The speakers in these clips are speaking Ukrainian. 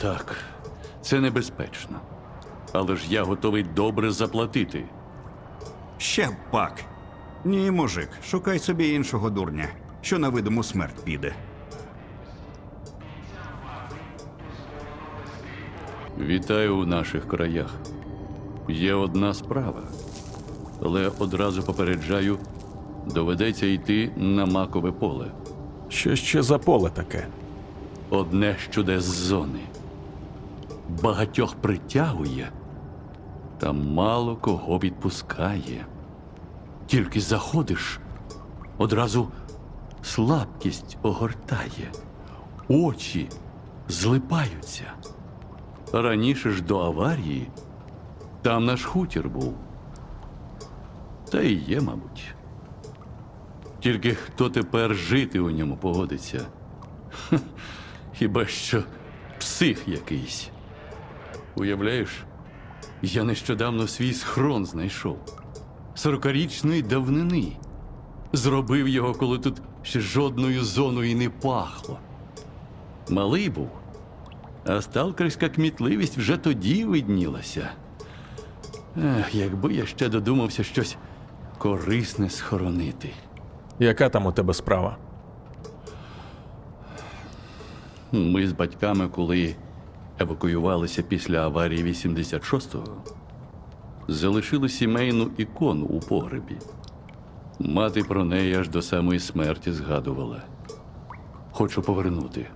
Так, це небезпечно. Але ж я готовий добре заплатити. Ще б пак. Ні, мужик, шукай собі іншого дурня, що на видиму смерть піде. Вітаю у наших краях. Є одна справа, але одразу попереджаю, доведеться йти на макове поле. Що ще за поле таке? Одне з зони. Багатьох притягує, та мало кого відпускає. Тільки заходиш, одразу слабкість огортає, очі злипаються. Раніше ж до аварії там наш хутір був. Та і є, мабуть. Тільки хто тепер жити у ньому погодиться? Хіба що псих якийсь. Уявляєш, я нещодавно свій схрон знайшов. Сорокарічної давнини. Зробив його, коли тут ще жодною зоною не пахло. Малий був, а сталкерська кмітливість вже тоді виднілася. Ех, якби я ще додумався щось корисне схоронити. Яка там у тебе справа? Ми з батьками, коли евакуювалися після аварії 86-го, залишили сімейну ікону у погребі. Мати про неї аж до самої смерті згадувала. Хочу повернути.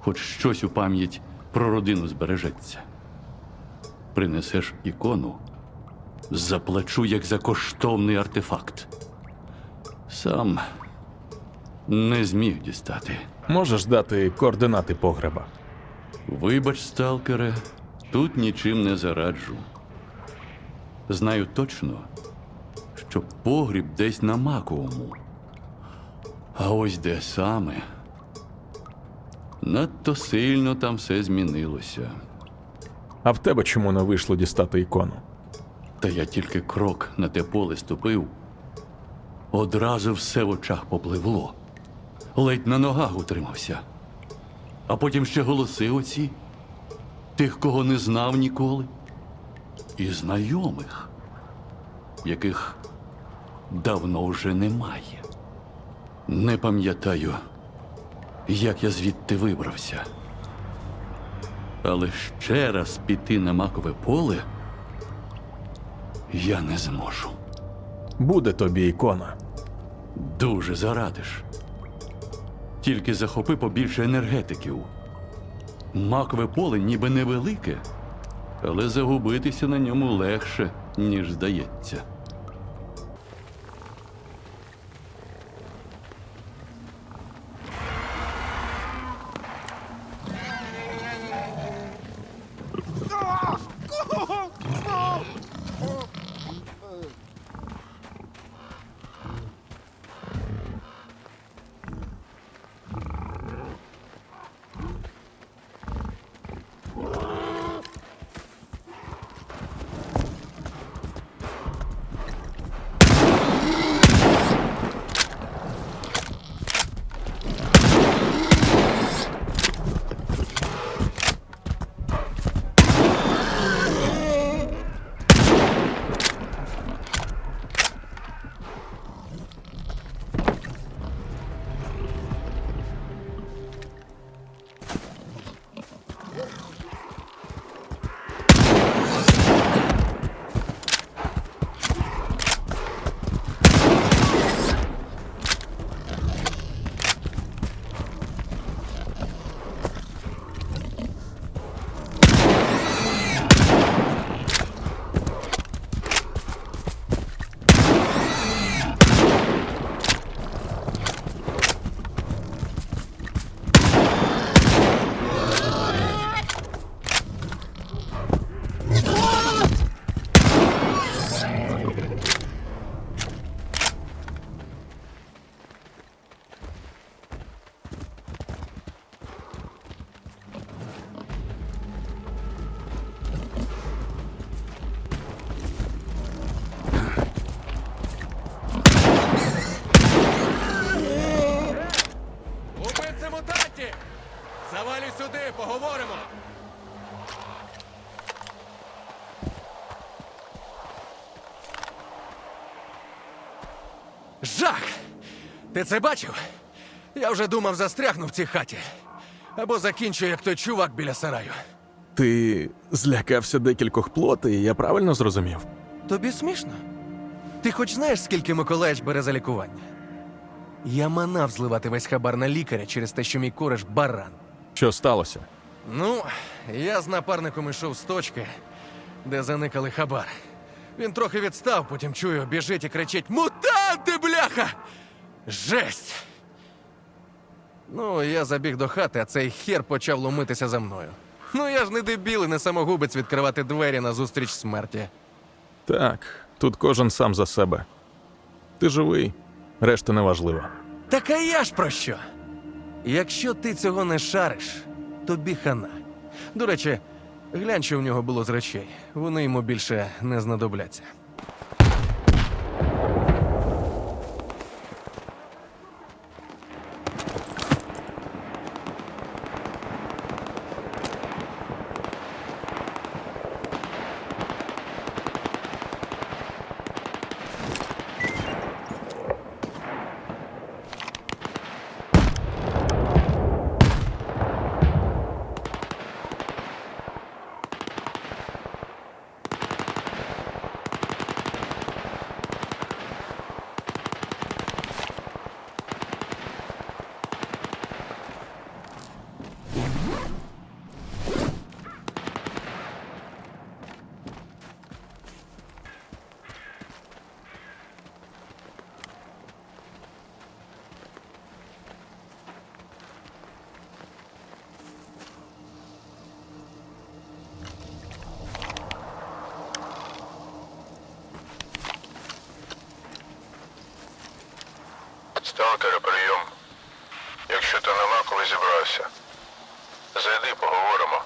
Хоч щось у пам'ять про родину збережеться. Принесеш ікону, заплачу як за коштовний артефакт. Сам не зміг дістати. Можеш дати координати погреба? Вибач, сталкере, тут нічим не зараджу. Знаю точно, що погріб десь на маковому. А ось де саме. Надто сильно там все змінилося. А в тебе чому не вийшло дістати ікону? Та я тільки крок на те поле ступив. Одразу все в очах попливло. Ледь на ногах утримався. А потім ще голоси оці, тих, кого не знав ніколи, і знайомих, яких давно вже немає. Не пам'ятаю, як я звідти вибрався. Але ще раз піти на макове поле я не зможу. Буде тобі ікона. Дуже зарадиш. Тільки захопи побільше енергетиків. Макве поле ніби невелике, але загубитися на ньому легше, ніж здається. Боже, мутанті! Завалюй сюди, поговоримо! Жах! Ти це бачив? Я вже думав, застрягну в цій хаті. Або закінчу, як той чувак біля сараю. Ти злякався декількох плоти, і я правильно зрозумів? Тобі смішно? Ти хоч знаєш, скільки Миколаївич бере за лікування? Я манав зливати весь хабар на лікаря через те, що мій кореш баран. Що сталося? Ну, я з напарником ішов з точки, де заникали хабар. Він трохи відстав, потім чую, біжить і кричить: Мутанти, бляха! Жесть! Ну, я забіг до хати, а цей хер почав ломитися за мною. Ну, я ж не дебіл і не самогубець відкривати двері назустріч смерті. Так, тут кожен сам за себе. Ти живий, решта неважливо. Так а я ж про що? Якщо ти цього не шариш, тобі хана. До речі, глянь, що в нього було з речей. Вони йому більше не знадобляться. Сталкера, прийом. Якщо ти нема, коли зібрався. Зайди, поговоримо.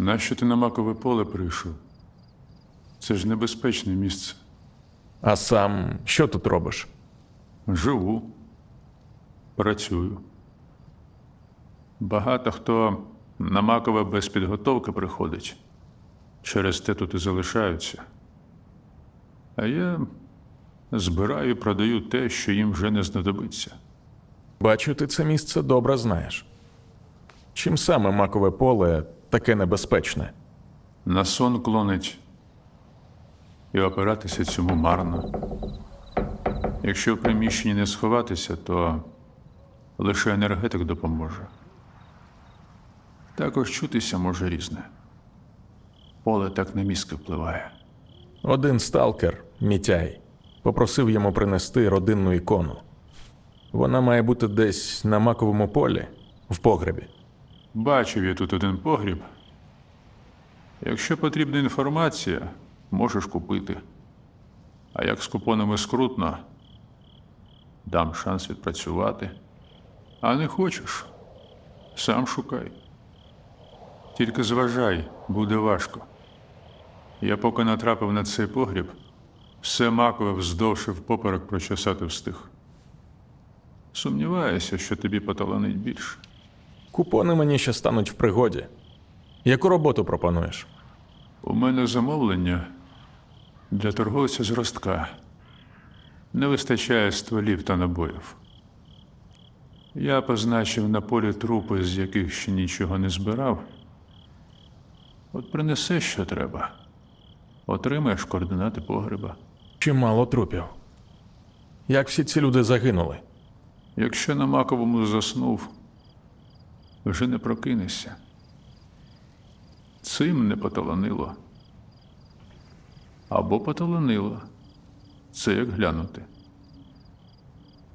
Нащо ти на макове поле прийшов? Це ж небезпечне місце. А сам що тут робиш? Живу, працюю. Багато хто на макове без підготовки приходить. Через те тут і залишаються. А я збираю і продаю те, що їм вже не знадобиться. Бачу, ти це місце добре знаєш. Чим саме макове поле таке небезпечне? На сон клонить, і опиратися цьому марно. Якщо в приміщенні не сховатися, то лише енергетик допоможе. Також чутися може різне. Поле так на мізки впливає. Один сталкер, Мітяй, попросив йому принести родинну ікону. Вона має бути десь на маковому полі, в погребі. Бачив я тут один погріб. Якщо потрібна інформація, можеш купити. А як з купонами скрутно, дам шанс відпрацювати. А не хочеш, сам шукай. Тільки зважай, буде важко. Я поки натрапив на цей погріб, все макове вздовж і впоперек прочесати встиг. Сумніваюся, що тобі поталанить більше. Купони мені ще стануть в пригоді. Яку роботу пропонуєш? У мене замовлення для торговця з ростка. Не вистачає стволів та набоїв. Я позначив на полі трупи, з яких ще нічого не збирав. От принеси, що треба. Отримаєш координати погреба. Чимало трупів. Як всі ці люди загинули? Якщо на маковому заснув, вже не прокинешся. Цим не поталанило. Або поталанило. Це як глянути.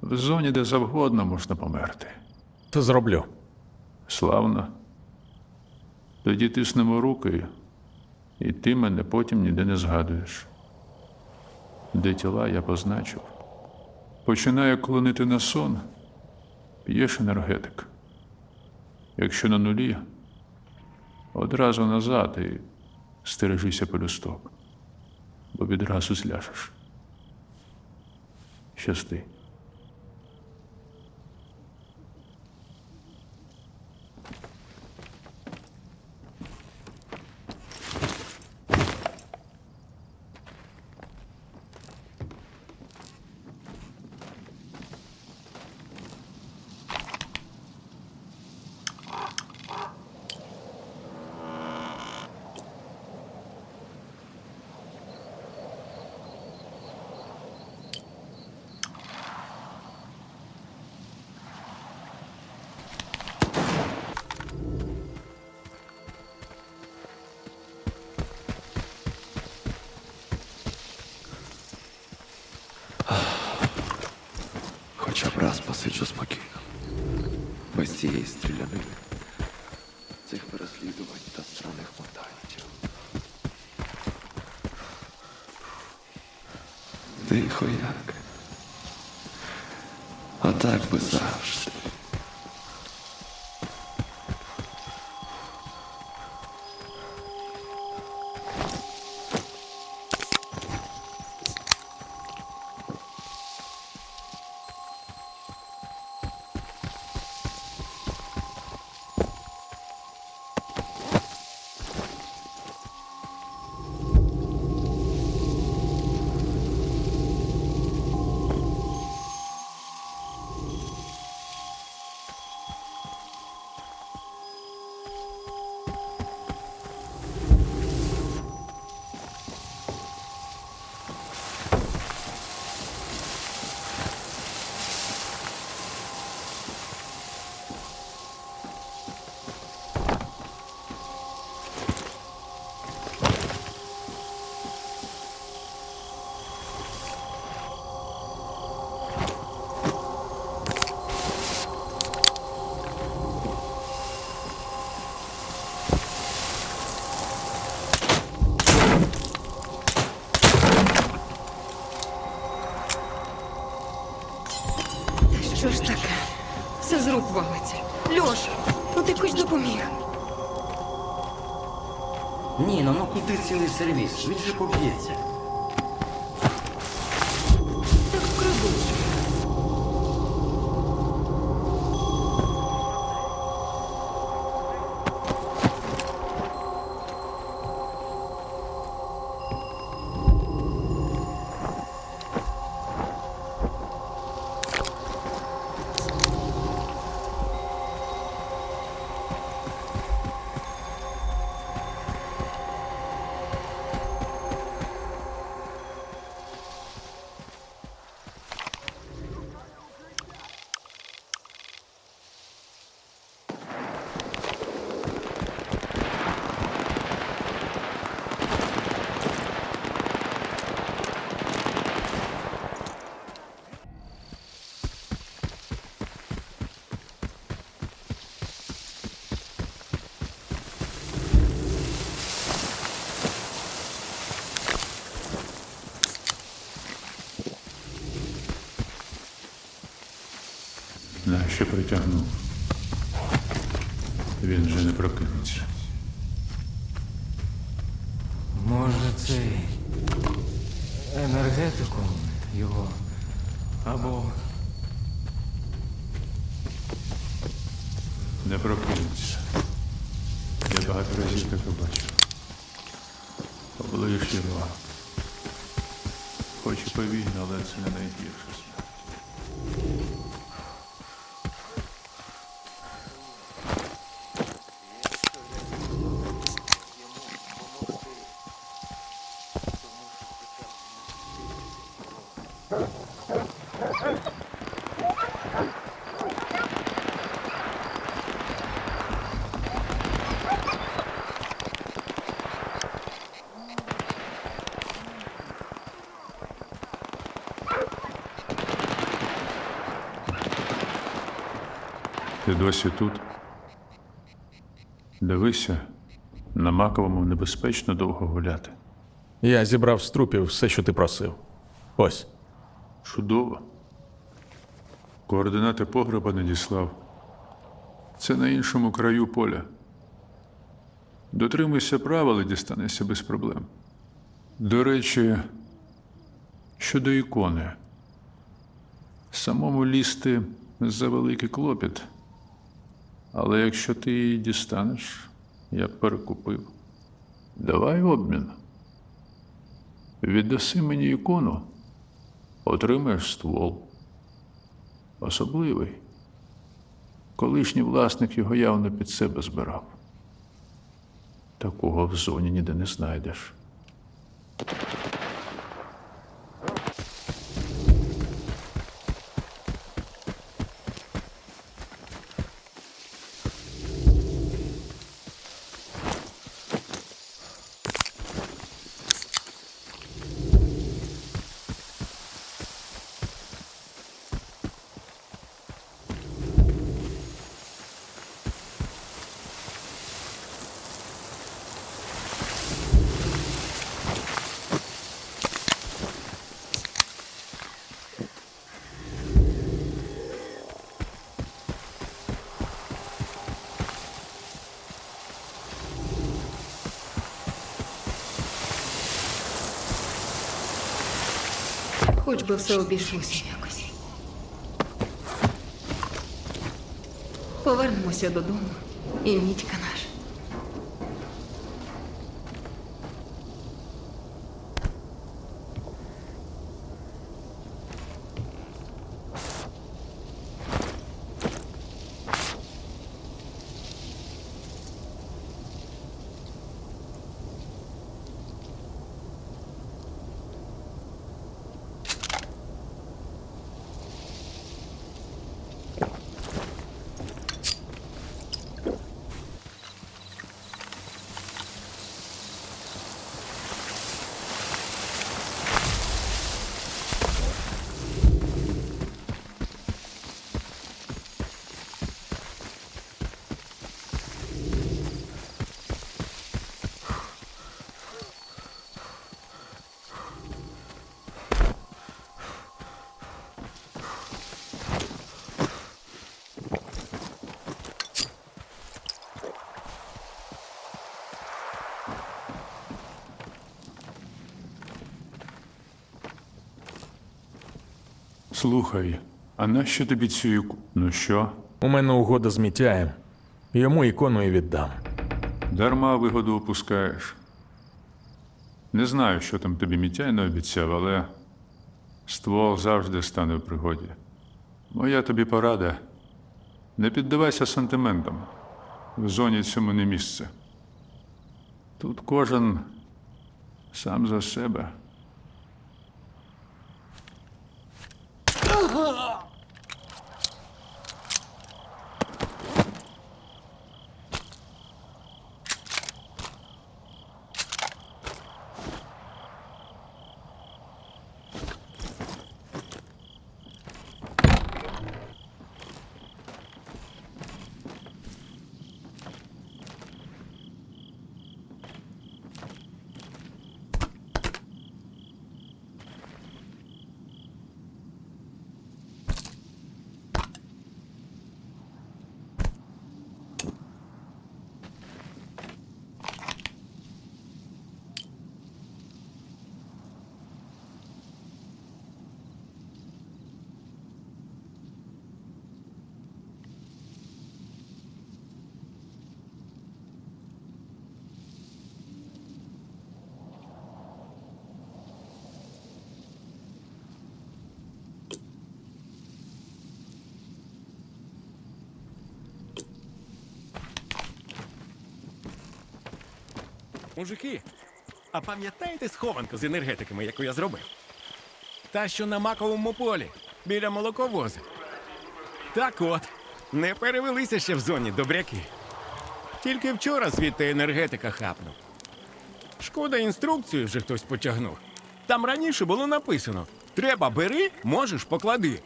В зоні, де завгодно можна померти. То зроблю. Славно. Тоді тиснемо руки, і ти мене потім ніде не згадуєш. Де тіла я позначив. Починає клонити на сон, п'єш енергетик. Якщо на нулі, одразу назад і стережися пелюсток, бо відразу зляжеш. Щасти. Хоча б раз посиджу спокійно. Без цієї стрілянини, цих переслідувань та странних мутантів. Тихо як. А так би завжди. Рук валиться. Льоша, ну ти хоч допоміг. Ніно, ну куди цілий сервіс? Він же поб'ється. Притягнув? Він вже не прокинеться. Може, цей енергетиком його. Або Не прокинеться. Я багато разів таке бачив. Облиш його. Хоч і повільно, але це не найгірше. Ти досі тут? Дивися, на маковому небезпечно довго гуляти. Я зібрав з трупів все, що ти просив. Ось. Чудово. Координати погреба надіслав. Це на іншому краю поля. Дотримуйся правил і дістанешся без проблем. До речі, щодо ікони. Самому лізти за великий клопіт. Але якщо ти її дістанеш, я перекупив. Давай обмін. Віддаси мені ікону, отримаєш ствол. Особливий. Колишній власник його явно під себе збирав. Такого в зоні ніде не знайдеш. Хоч би все обійшлося якось. Повернемося додому. І Мітька Слухай, а нащо тобі цю іку? Ну що? У мене угода з Мітяєм. Йому ікону і віддам. Дарма вигоду опускаєш. Не знаю, що там тобі Мітяй не обіцяв, але ствол завжди стане в пригоді. Моя тобі порада. Не піддавайся сантиментам. В зоні цьому не місце. Тут кожен сам за себе. Ugh. Мужики, а пам'ятаєте схованку з енергетиками, яку я зробив? Та, що на маковому полі, біля молоковоза. Так от, не перевелися ще в зоні добряки. Тільки вчора звідти енергетика хапнув. Шкода, інструкцію вже хтось потягнув. Там раніше було написано: треба бери, можеш поклади.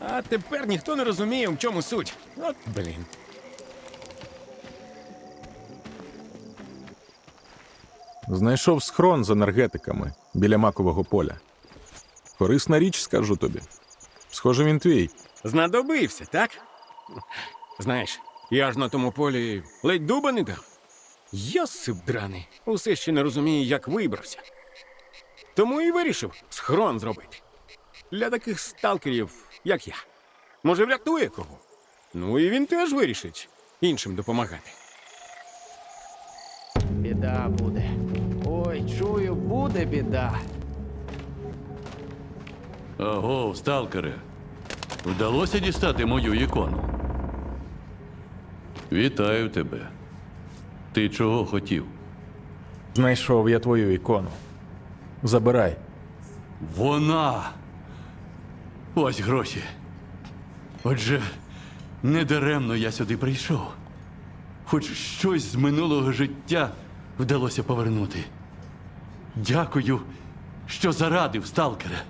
А тепер ніхто не розуміє, в чому суть. От блін. Знайшов схрон з енергетиками біля макового поля. Корисна річ, скажу тобі. Схоже, він твій. Знадобився, так? Знаєш, я ж на тому полі ледь дуба не дав. Йосип драний, усе ще не розуміє, як вибрався. Тому і вирішив схрон зробити. Для таких сталкерів, як я. Може, врятує кого? Ну і він теж вирішить іншим допомагати. Біда буде. Ой, чую, буде біда. Аго, сталкере. Вдалося дістати мою ікону. Вітаю тебе. Ти чого хотів? Знайшов я твою ікону. Забирай. Вона. Ось гроші. Отже, недаремно я сюди прийшов. Хоч щось з минулого життя вдалося повернути. Дякую, що зарадив, сталкере.